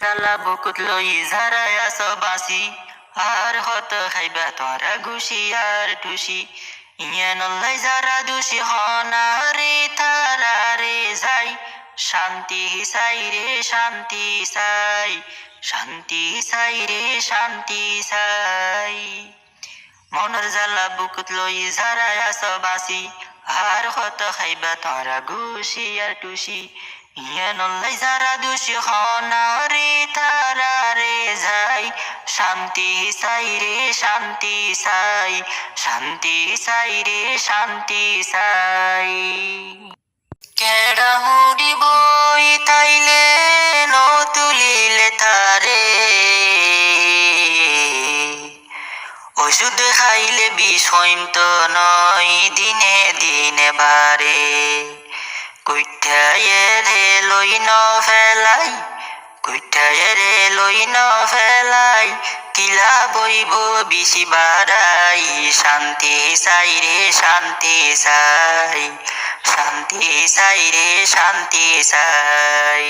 জালা বুকুত লই ঝারাই আস বাসি আর হত খাইবা তোরা ঘুষি আর টুসি ইয়ে নল্লাই যারা দোষী হনারে তারা রে যাই শান্তি চাই রে শান্তি চাই। শান্তি চাই রে শান্তি চাই। মনের জ্বালা বুকুত লই ঝারাই আস বাসি আর কত খাইবা তোরা ঘুষি আর টুসি ইয়ে নল্লাই যারা দোষী হনারে শান্তি চাই রে, শান্তি চাই। শান্তি চাই রে, শান্তি চাই। কেডা হুড়ি বই তাইলে, ন তুলিলে তারে। ওষুধ খাইলে বিষ হইন্ত নয়, দিনে দিনে বারে। কুইঠায়ে রে লই ন ফেলাই কুইঠায়ে রে লই ন ফেলাই কিলা বইব বিশি বাড়াই শান্তি চাই রে শান্তি চাই। শান্তি চাই রে শান্তি চাই।